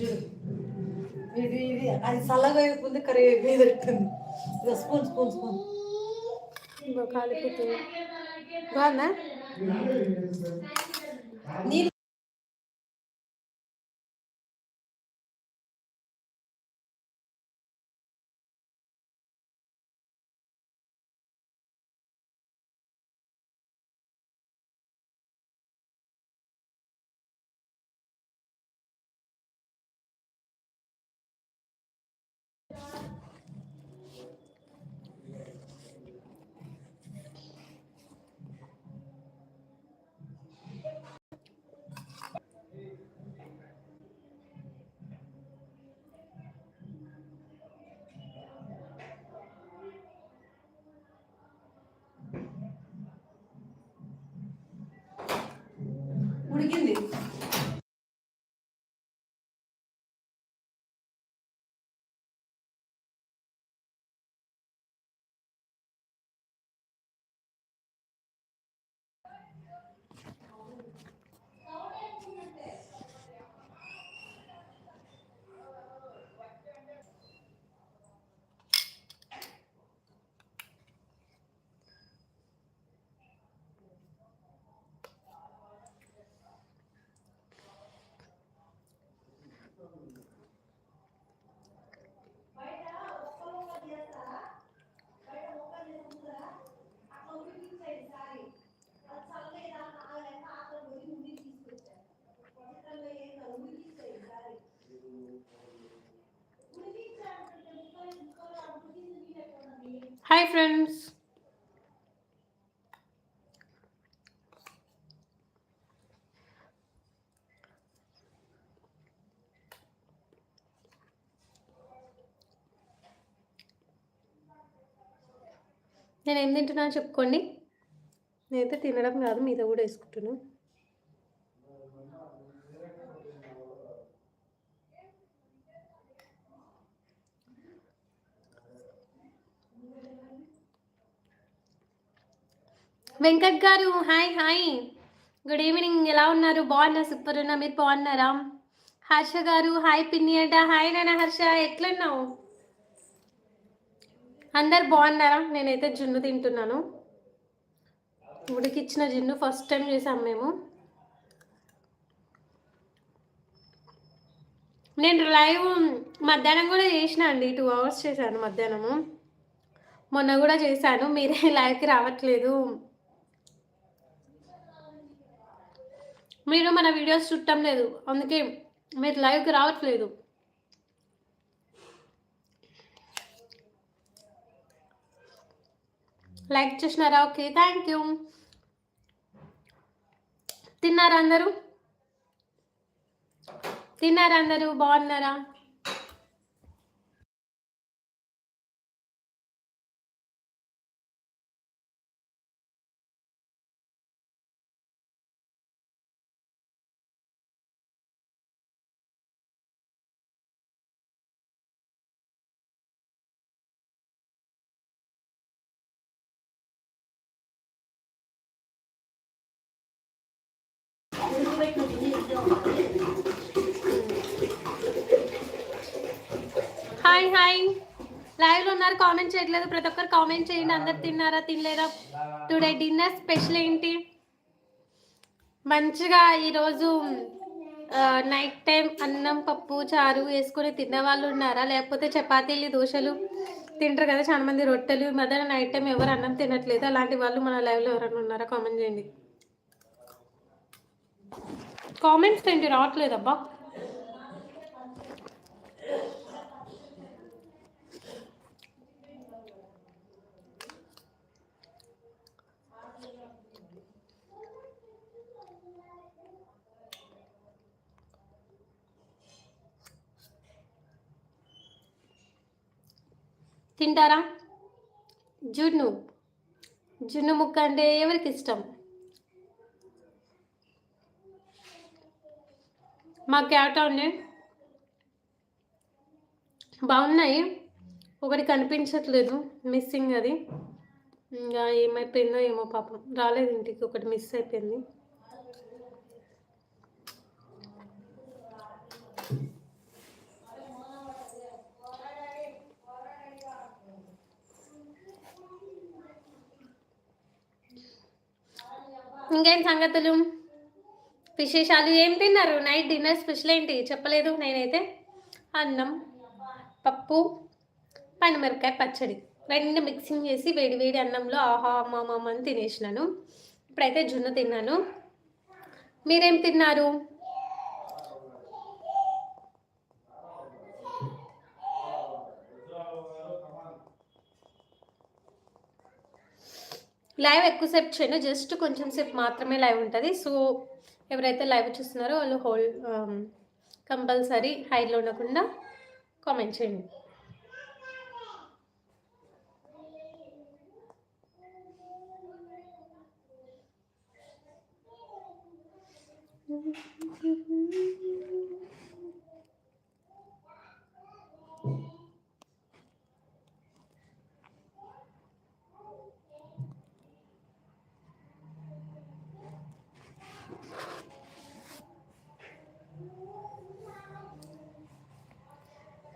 చూడు. ఇది ఇది అది చల్లగా అయిపోతుంది కర్రీ అయిపోయింది ఇదో స్పూన్ స్పూన్ స్పూన్. కాలిపోతుంది. బాగుందా? నీళ్ళు హాయ్ ఫ్రెండ్స్ నేను ఏం తింటున్నాను చెప్పుకోండి. నేనైతే తినడం కాదు మీద కూడా వేసుకుంటున్నాను వెంకట్ గారు హాయ్ హాయ్. Good evening. ఎలా ఉన్నారు? బాగున్నా సూపర్ ఉన్నా మీరు బాగున్నారా? హర్ష గారు హాయ్ పిన్ని అంట. హాయ్ నాన్న హర్ష. ఎట్లున్నావు? అందరు బాగున్నారా? నేనైతే జున్ను తింటున్నాను. ఉడికిచ్చిన జున్ను ఫస్ట్ టైం చేసాం మేము. నేను లైవ్ మధ్యాహ్నం కూడా చేసిన అండి. టూ అవర్స్ చేశాను మధ్యాహ్నము. మొన్న కూడా చేశాను. మీరే లైవ్కి రావట్లేదు. మీరు మన వీడియోస్ చుట్టం లేదు. అందుకే మీరు లైవ్కి రావట్లేదు. లైక్ చేసినారా? ఓకే థ్యాంక్ యూ తిన్నారా అందరూ? తిన్నారా అందరూ? బాగున్నారా? Hi hi. లైవ్లో ఉన్నారు కామెంట్ చేయట్లేదు. ప్రతి ఒక్కరు కామెంట్ చేయండి. అందరు తిన్నారా తినలేరా టుడే డిన్నర్ స్పెషల్ ఏంటి? మంచిగా ఈరోజు నైట్ టైం అన్నం పప్పు చారు వేసుకొని తిన్న వాళ్ళు ఉన్నారా? లేకపోతే చపాతీలు దోశలు? తింటారు కదా చాలా మంది రొట్టెలు. మదన నైట్ టైం ఎవరు అన్నం తినట్లేదు. అలాంటి వాళ్ళు మన లైవ్లో ఎవరైనా ఉన్నారా? కామెంట్ చేయండి. కామెంట్స్ ఏంటి? రావట్లేదబ్బా. తింటారా? జున్ను. జున్ను ముక్క అంటే ఎవరికి ఇష్టం? మాకు ఏటా అండి. బాగున్నాయి. ఒకటి కనిపించట్లేదు. మిస్సింగ్ అది. ఇంకా ఏమైపోయిందో ఏమో పాపం. రాలేదు ఇంటికి. ఒకటి మిస్ అయిపోయింది. ఇంకేం సంగతులు? విశేషాలు ఏం తిన్నారు? నైట్ డిన్నర్ స్పెషల్ ఏంటి? చెప్పలేదు నేనైతే. అన్నం పప్పు పనిమిరకాయ పచ్చడి. రెండు మిక్సింగ్ చేసి వేడి వేడి అన్నంలో ఆహా అమ్మ అని తినేసినాను. ఇప్పుడైతే జున్ను తిన్నాను. మీరేం తిన్నారు? లైవ్ ఎక్కువసేపు చేయను. జస్ట్ కొంచెం సేపు మాత్రమే లైవ్ ఉంటుంది. సో ఎవరైతే లైవ్ చూస్తున్నారో వాళ్ళు హోల్ కంపల్సరీ హైలో ఉండకుండా కామెంట్ చేయండి.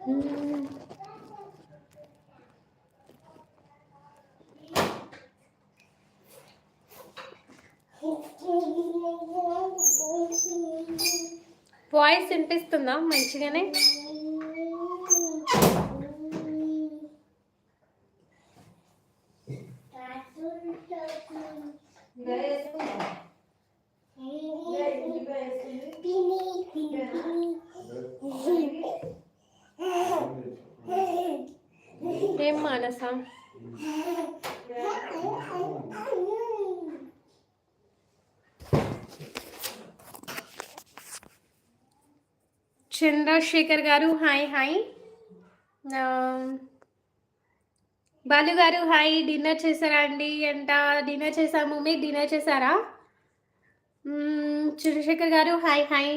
Hmm. వాయిస్ వినిపిస్తుందా మంచిగానే? చంద్రశేఖర్ గారు హాయ్ హాయ్. బాలు గారు హాయ్ డిన్నర్ చేశారా అండి? అంట డిన్నర్ చేసాము మీరు డిన్నర్ చేశారా? చంద్రశేఖర్ గారు హాయ్ హాయ్.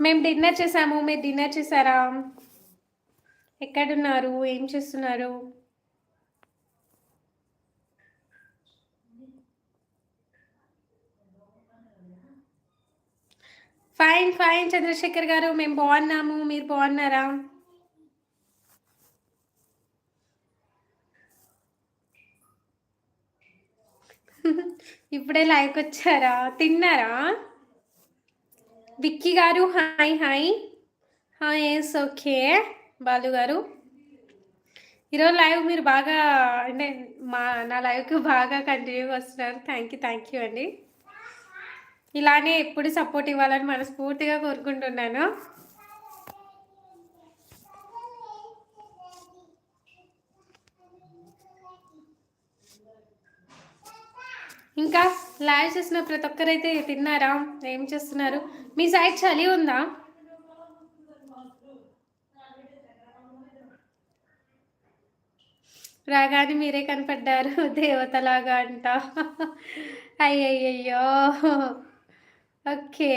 మేము డిన్నర్ చేసాము మీరు డిన్నర్ చేశారా? ఎక్కడున్నారు? ఏం చేస్తున్నారు? ఫైన్ ఫైన్ చంద్రశేఖర్ గారు. మేము బాగున్నాము. మీరు బాగున్నారా? ఇప్పుడే లైవ్కి వచ్చారా? తిన్నారా? విక్కీ గారు hi hi. Hi yes okay Balu గారు. ఈరోజు లైవ్ మీరు బాగా అంటే మా నా లైవ్కి బాగా కంటిన్యూగా వస్తున్నారు థ్యాంక్ యూ థ్యాంక్ యూ అండి. ఇలానే ఎప్పుడు సపోర్ట్ ఇవ్వాలని మనస్ఫూర్తిగా కోరుకుంటున్నాను. ఇంకా లైవ్ చేసిన ప్రతి ఒక్కరైతే తిన్నారా? ఏం చేస్తున్నారు? మీ సైడ్ చలి ఉందా? రాగానే మీరే కనపడ్డారు దేవతలాగా అంట. అయ్యయ్యో ఓకే.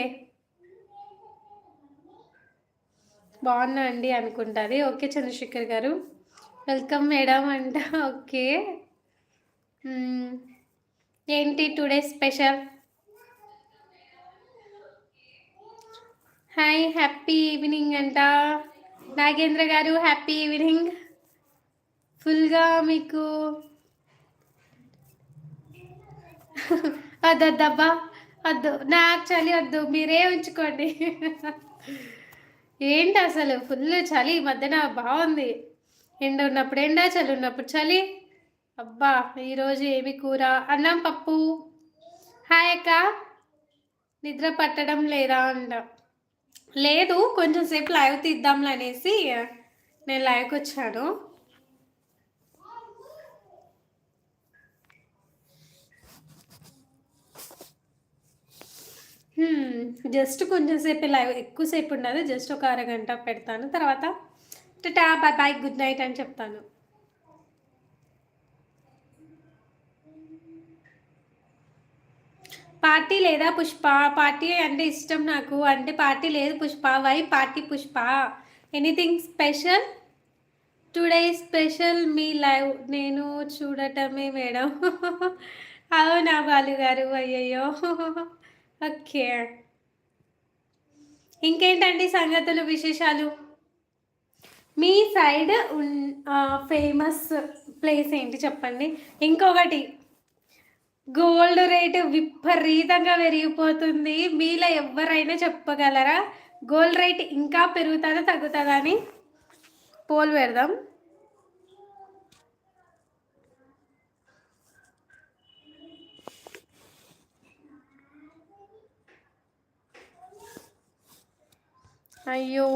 బాగున్నా అండి అనుకుంటుంది. ఓకే చంద్రశేఖర్ గారు. వెల్కమ్ మేడం అంట. ఓకే. ఏంటి today special? Hi happy evening అంట. నాగేంద్ర గారు హ్యాపీ ఈవినింగ్. ఫుల్గా మీకు. అదద్దబ్బా వద్దు నాకు చలి వద్దు మీరే ఉంచుకోండి. ఏంటి అసలు? ఫుల్ చలి ఈ మధ్యన బాగుంది. ఎండ ఉన్నప్పుడు ఎండ చలి ఉన్నప్పుడు చలి. అబ్బా ఈరోజు ఏమి కూర? అన్నం పప్పు. హాయ్ అక్క. నిద్ర పట్టడం లేదా అంట. లేదు కొంచెం సేపు లైవ్ తీద్దాంలే అనేసి నేను లైవ్కి వచ్చాను. జస్ట్ కొంచెం సేపు లైవ్ ఎక్కువసేపు ఉండదు జస్ట్ ఒక అరగంట పెడతాను. తర్వాత టా బాయ్ బాయ్ గుడ్ నైట్ అని చెప్తాను. పార్టీ లేదా పుష్ప? పార్టీ అంటే ఇష్టం నాకు. అంటే పార్టీ లేదు Pushpa. Why party Pushpa? Anything special today special me live నేను చూడటమే మేడం. అవునా బాలు గారు? అయ్యయ్యో. ఓకే ఇంకేంటండి సంగతులు విశేషాలు? మీ సైడ్ ఫేమస్ ప్లేస్ ఏంటి చెప్పండి? ఇంకొకటి గోల్డ్ రేట్ విపరీతంగా పెరిగిపోతుంది. మీలో ఎవరైనా చెప్పగలరా? గోల్డ్ రేట్ ఇంకా పెరుగుతుందా తగ్గుతుందా అని పోల్ పెడదాం. అయ్యో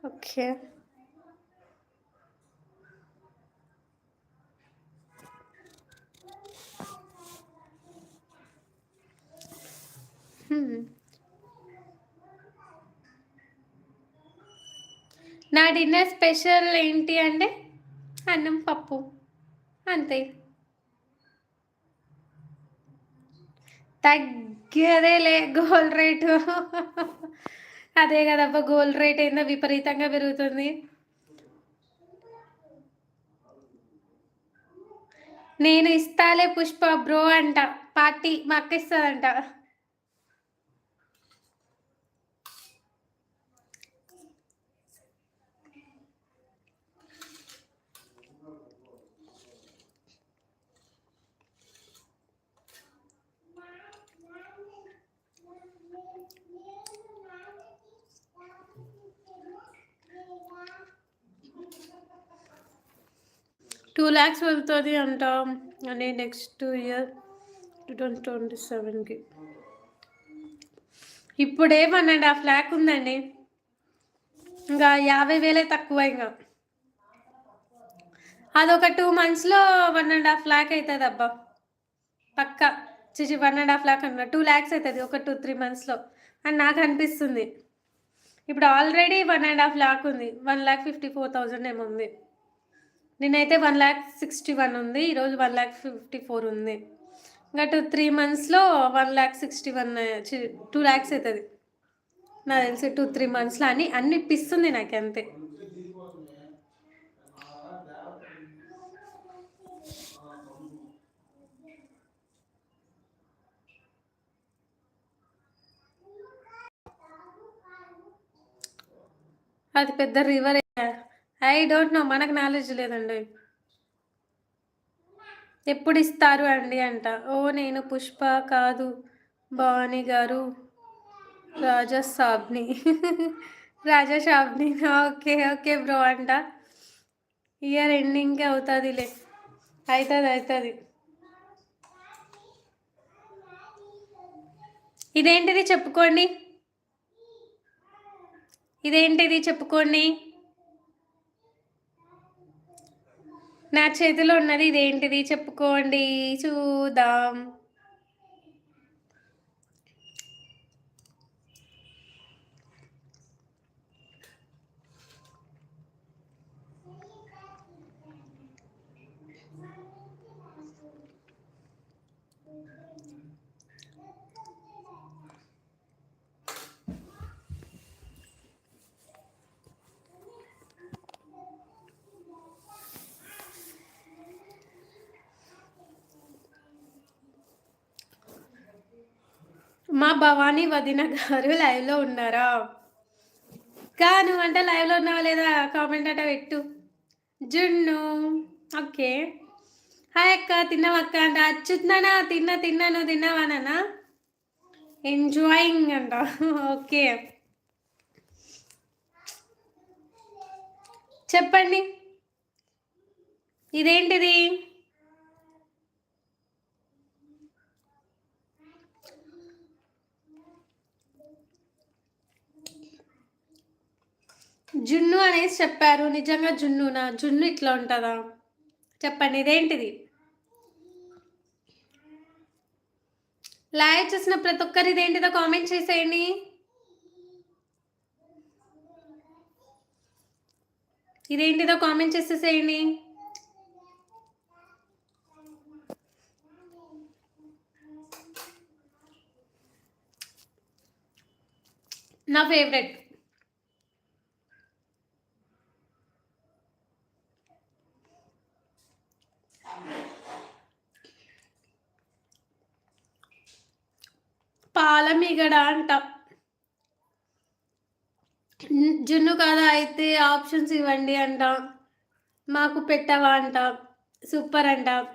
ఓకే హ్మ్. నా డిన్నర్ స్పెషల్ ఏంటి అంటే అన్నం పప్పు అంతే తగ్గేదేలే గోల్డ్ రేటు అదే కదబ్బా గోల్డ్ రేట్ ఏందో విపరీతంగా పెరుగుతుంది. నేను ఇస్తాలే పుష్ప బ్రో అంట పార్టీ మా అక్క ఇస్తుందంట. ల్యాక్స్ వెళ్తుంది అంట అని next year two thousand twenty సెవెన్కి ఇప్పుడే వన్ అండ్ హాఫ్ ల్యాక్ ఉందండి. ఇంకా యాభై వేలే తక్కువ ఇంకా. అదొక టూ మంత్స్లో వన్ అండ్ హాఫ్ ల్యాక్ అవుతుంది అబ్బా పక్క. చిచి వన్ అండ్ హాఫ్ ల్యాక్ అన్న టూ ల్యాక్స్ అవుతుంది ఒక టూ త్రీ మంత్స్లో అని నాకు అనిపిస్తుంది. ఇప్పుడు already one and half lakh ఉంది. One lakh fifty four thousand ఏమో ఉంది. నేనైతే వన్ ల్యాక్ సిక్స్టీ వన్ ఉంది ఈరోజు వన్ ల్యాక్ ఫిఫ్టీ ఫోర్ ఉంది. ఇంకా టూ త్రీ మంత్స్లో one lakh sixty one two lakhs అవుతుంది నాకు తెలిసి టూ త్రీ మంత్స్లో అని అన్ని ఇప్పిస్తుంది నాకు అంతే అది పెద్ద రివర్ ఐ డోంట్ నో మనకు నాలెడ్జ్ లేదండి. ఎప్పుడు ఇస్తారు అండి అంట. ఓ నేను పుష్ప కాదు భవానీ గారు రాజా సాబ్ని. రాజా షాబ్ని ఓకే ఓకే బ్రో అంట. ఇయర్ ఎండింగ్కి అవుతుందిలే. అవుతుంది అవుతుంది ఇదేంటిది చెప్పుకోండి? ఇదేంటిది చెప్పుకోండి? నా చేతిలో ఉన్నది ఇదేంటిది? చెప్పుకోండి చూద్దాం. మా భవానీ వదిన గారు లైవ్లో ఉన్నారా? కా నువ్వు అంటే లైవ్లో ఉన్నావా లేదా? కామెంట్ అట్ట పెట్టు. జున్ను. ఓకే. హాయ్ అక్క తిన్నావు అక్క? అంట. అచ్చుతున్నానా తిన్నా తిన్నాను తిన్నావానా ఎంజాయింగ్ అంట. ఓకే. చెప్పండి. ఇదేంటిది? జున్ను అనేసి చెప్పారు. నిజంగా జున్నునా? జున్ను ఇట్లా ఉంటుందా? చెప్పండి ఇదేంటిది? లైవ్ చేసిన ప్రతి ఒక్కరు ఇదేంటిదో కామెంట్ చేసేయండి. ఇదేంటిదో కామెంట్ చేసేసేయండి. నా ఫేవరెట్. పాలమిగడ అంట. జున్ను కదా అయితే ఆప్షన్స్ ఇవ్వండి అంట. మాకు పెట్టవా అంట. సూపర్ అంట.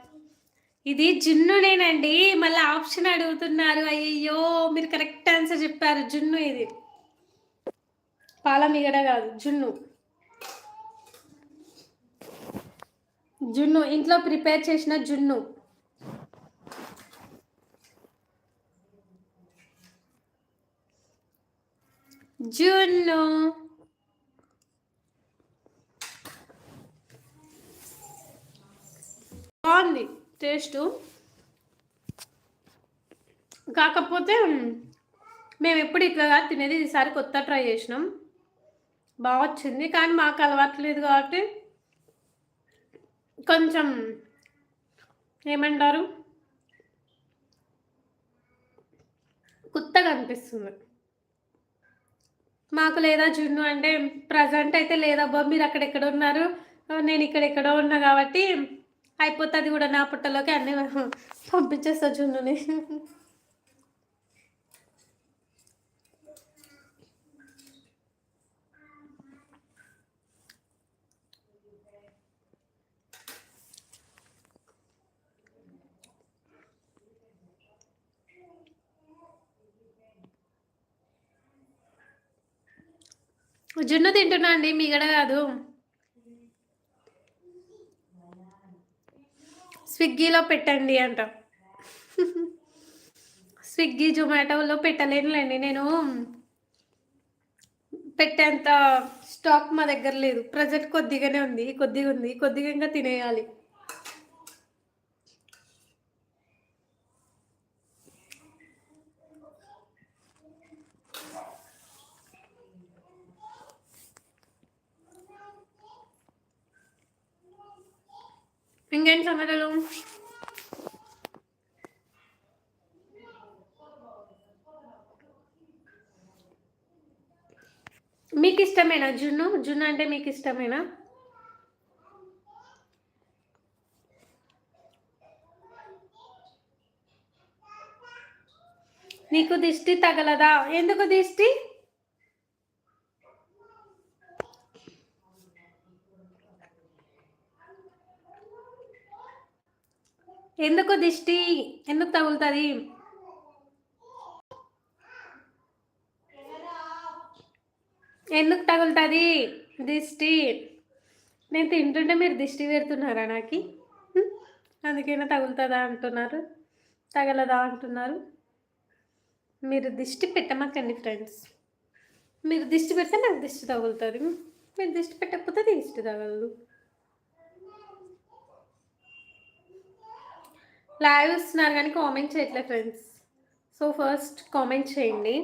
ఇది జున్నునేనండి. మళ్ళీ ఆప్షన్ అడుగుతున్నారు. అయ్యయ్యో మీరు కరెక్ట్ ఆన్సర్ చెప్పారు. జున్ను ఇది. పాలమిగడ కాదు జున్ను. జున్ను ఇంట్లో ప్రిపేర్ చేసిన జున్ను. జూన్లో. బాగుంది టేస్ట్. కాకపోతే మేము ఎప్పుడు ఇట్లా కాదు తినేది ఈసారి కొత్త ట్రై చేసినాం. బాగా వచ్చింది కానీ మాకు అలవాట్లేదు కాబట్టి కొంచెం ఏమంటారు? కొత్తగా అనిపిస్తుంది. మాకు లేదా జున్ను అంటే ప్రజెంట్ అయితే లేదబ్బా మీరు అక్కడెక్కడ ఉన్నారు? నేను ఇక్కడ ఎక్కడో ఉన్నా కాబట్టి అయిపోతుంది కూడా నా పుట్టలోకి అన్నీ పంపించేస్తా జున్నుని. జున్ను తింటున్నా అండి మీగడ కాదు. స్విగ్గీలో పెట్టండి అంట. స్విగ్గీ జొమాటోలో పెట్టలేనులేండి నేను పెట్టేంత స్టాక్ మా దగ్గర లేదు. ప్రజెంట్ కొద్దిగానే ఉంది కొద్దిగా ఉంది కొద్దిగా ఇంకా తినేయాలి. ఇంకేం సంగతులు మీకు ఇష్టమేనా జున్ను? జున్ను అంటే మీకు ఇష్టమేనా నీకు దిష్టి తగలదా? ఎందుకు దిష్టి? ఎందుకు దిష్టి? ఎందుకు తగులుతుంది? ఎందుకు తగులుతుంది? దిష్టి. నేను తింటుంటే మీరు దిష్టి పెడుతున్నారా నాకు? అందుకైనా తగులుతుందా అంటున్నారు? తగలదా అంటున్నారు? మీరు దిష్టి పెట్టమాకండి ఫ్రెండ్స్. మీరు దిష్టి పెడితే నాకు దిష్టి తగులుతుంది. మీరు దిష్టి పెట్టకపోతే దిష్టి తగలదు. లైవ్ ఇస్తున్నారు కానీ కామెంట్ చేయట్లే ఫ్రెండ్స్ సో ఫస్ట్ కామెంట్ చేయండి.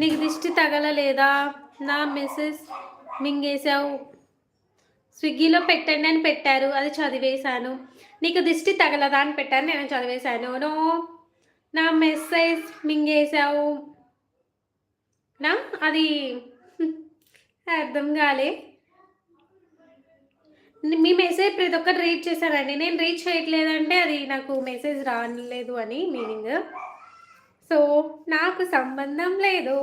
నీకు దిష్టి తగలలేదా? నా మెసేజ్ మింగేశావు. స్విగ్గీలో పెట్టండి అని పెట్టారు. అది చదివేశాను. నీకు దిష్టి తగలదా అని పెట్టారు నేను చదివేశాను. నో. నా మెసేజ్ మింగేశావు. నా? అది అర్థం కాలే. మీ మెసేజ్ ప్రతి ఒక్కటి రీడ్ చేశానండి నేను రీచ్ చేయట్లేదంటే అది నాకు మెసేజ్ రాలేదు అని మీనింగ్. సో నాకు సంబంధం లేదు.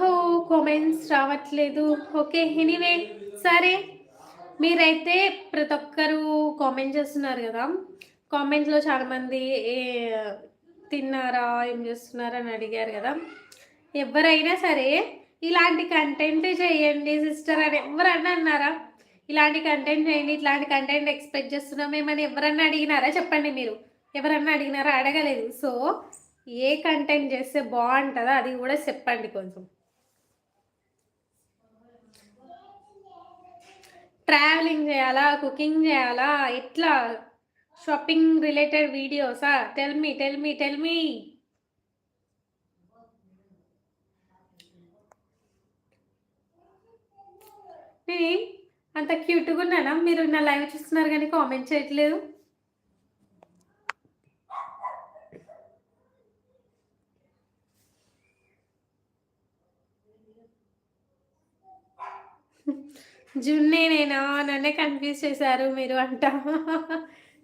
ఓ కామెంట్స్ రావట్లేదు. ఓకే ఎనీవే సరే. మీరైతే ప్రతి ఒక్కరు కామెంట్ చేస్తున్నారు కదా. కామెంట్లో చాలామంది ఏ తిన్నారా? ఏం చేస్తున్నారా? అని అడిగారు కదా. ఎవరైనా సరే ఇలాంటి కంటెంట్ చేయండి సిస్టర్ అని ఎవరన్నా అన్నారా? ఇలాంటి కంటెంట్ చేయండి ఇట్లాంటి కంటెంట్ ఎక్స్పెక్ట్ చేస్తున్నాం ఏమని ఎవరన్నా అడిగినారా? చెప్పండి మీరు. ఎవరన్నా అడిగినారా? అడగలేదు. సో ఏ కంటెంట్ చేస్తే బాగుంటుందో అది కూడా చెప్పండి కొంచెం. ట్రావెలింగ్ చేయాలా? కుకింగ్ చేయాలా? ఎట్లా? Shopping related వీడియోసా tell me tell me tell me నేను అంత క్యూట్గా ఉన్నానా? మీరు నా లైవ్ చూస్తున్నారు కానీ కామెంట్ చేయట్లేదు. జున్నే నేనా? నన్నే కన్ఫ్యూజ్ చేశారు మీరు అంట.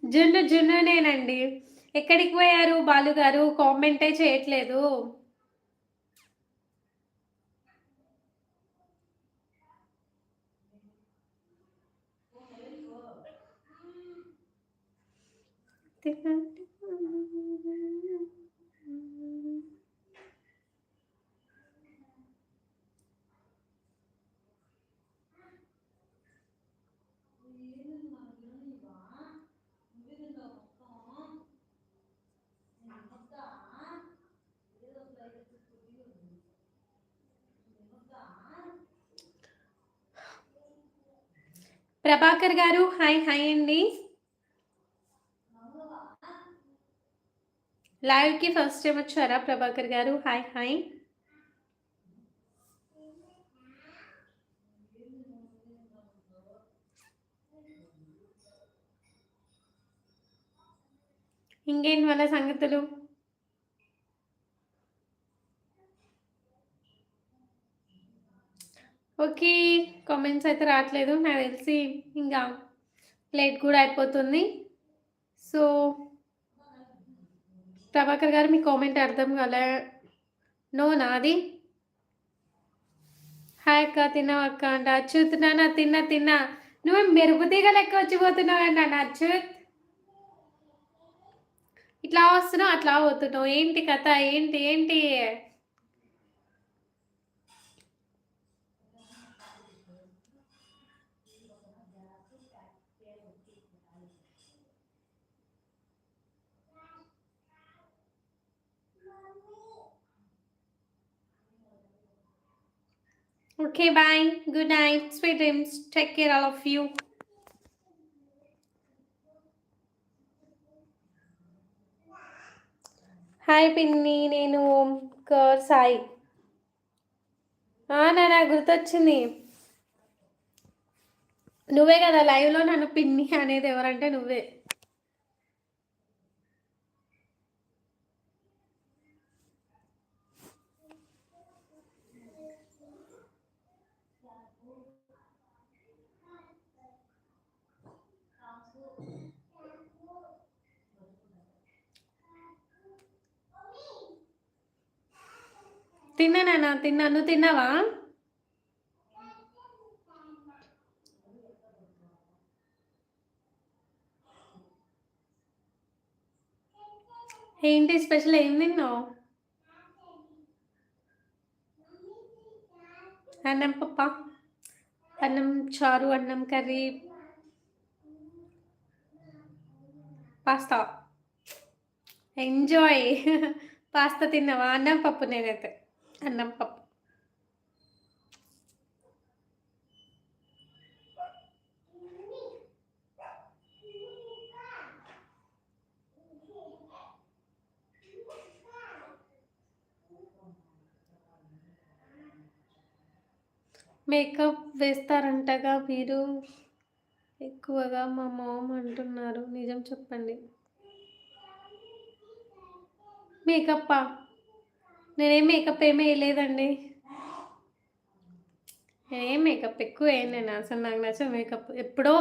జున్ను జున్ను నేనండి. ఎక్కడికి పోయారు బాలు గారు? కామెంటే చేయట్లేదు. ప్రభాకర్ గారు హాయ్ హాయ్ అండి. లైవ్కి ఫస్ట్ టైం వచ్చారా ప్రభాకర్ గారు? హాయ్ హాయ్ ఇంకేంటి వాళ్ళ సంగతులు? ఓకే కామెంట్స్ అయితే రావట్లేదు. నాకు తెలిసి ఇంకా లేట్ కూడా అయిపోతుంది. సో ప్రభాకర్ గారు మీ కామెంట్ అర్థం కాలే. నో నాది. హాయ్ అక్క తిన్నావు అక్క? అంట అచ్యుత్ నాన్న తిన్నా తిన్నా. నువ్వు మెరుపు తీగ లెక్క వచ్చిపోతున్నావు అన్న అచ్యుత్. ఇట్లా వస్తున్నావు అట్లా పోతున్నావు. ఏంటి కథ? ఏంటి ఏంటి? Okay, bye. Good night. Sweet dreams. Take care, all of you. Hi పిన్ని నేను ఓంకర్ సాయి నా గుర్తొచ్చింది నువ్వే కదా లైవ్లో నన్ను పిన్ని అనేది ఎవరంటే నువ్వే తిన్నానా తిన్నా. నువ్వు తిన్నావా? ఏంటి స్పెషల్? ఏం తిన్నావు? అన్నం పప్ప అన్నం చారు అన్నం కర్రీ పాస్తా. ఎంజాయ్ పాస్తా తిన్నావా? అన్నం పప్పు నేనైతే. అన్నం పప్పు. మేకప్ వేస్తారంటగా మీరు ఎక్కువగా మా మామ్ అంటున్నారు. నిజం చెప్పండి. మేకప్పా? నేనేం మేకప్ ఏమీ వేయలేదండి. నేనేం మేకప్ ఎక్కువ వేయను నేను అసలు నాకు నచ్చ మేకప్ ఎప్పుడో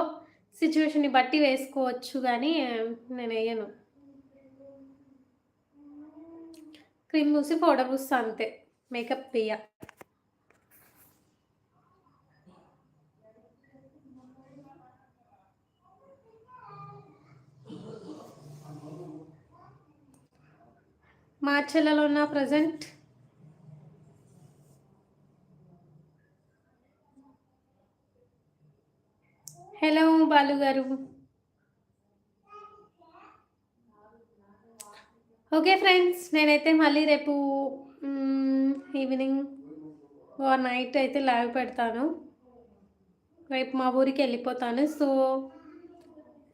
సిచ్యువేషన్ని బట్టి వేసుకోవచ్చు కానీ నేను వేయను. క్రీమ్ పూసి పౌడర్ పూస్తా అంతే. మేకప్ వేయ మార్చెలలో ఉన్న ప్రజెంట్? హలో బాలు గారు. ఓకే ఫ్రెండ్స్ నేనైతే మళ్ళీ రేపు ఈవినింగ్ ఆర్ నైట్ అయితే లైవ్ పెడతాను. రేపు మా ఊరికి వెళ్ళిపోతాను. సో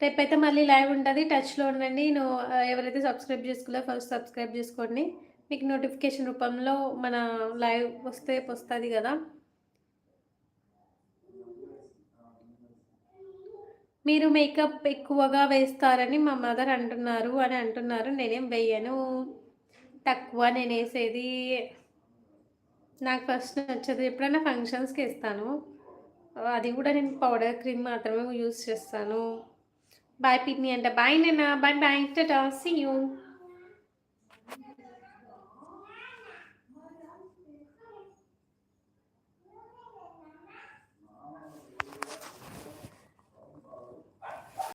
రేపైతే మళ్ళీ లైవ్ ఉంటుంది. టచ్లో ఉండండి. నువ్వు ఎవరైతే సబ్స్క్రైబ్ చేసుకోలే ఫస్ట్ సబ్స్క్రైబ్ చేసుకోండి. మీకు నోటిఫికేషన్ రూపంలో మన లైవ్ వస్తే వస్తుంది కదా. మీరు మేకప్ ఎక్కువగా వేస్తారని మా మదర్ అంటున్నారు అని అంటున్నారు. నేనేం వేయను. తక్కువ నేను వేసేది. నాకు ఫస్ట్ నచ్చదు. ఎప్పుడైనా ఫంక్షన్స్కి వేస్తాను. అది కూడా నేను పౌడర్ క్రీమ్ మాత్రమే యూస్ చేస్తాను. బాయ్ పిన్ని అంట బాయ్ నేను bye bye tata see you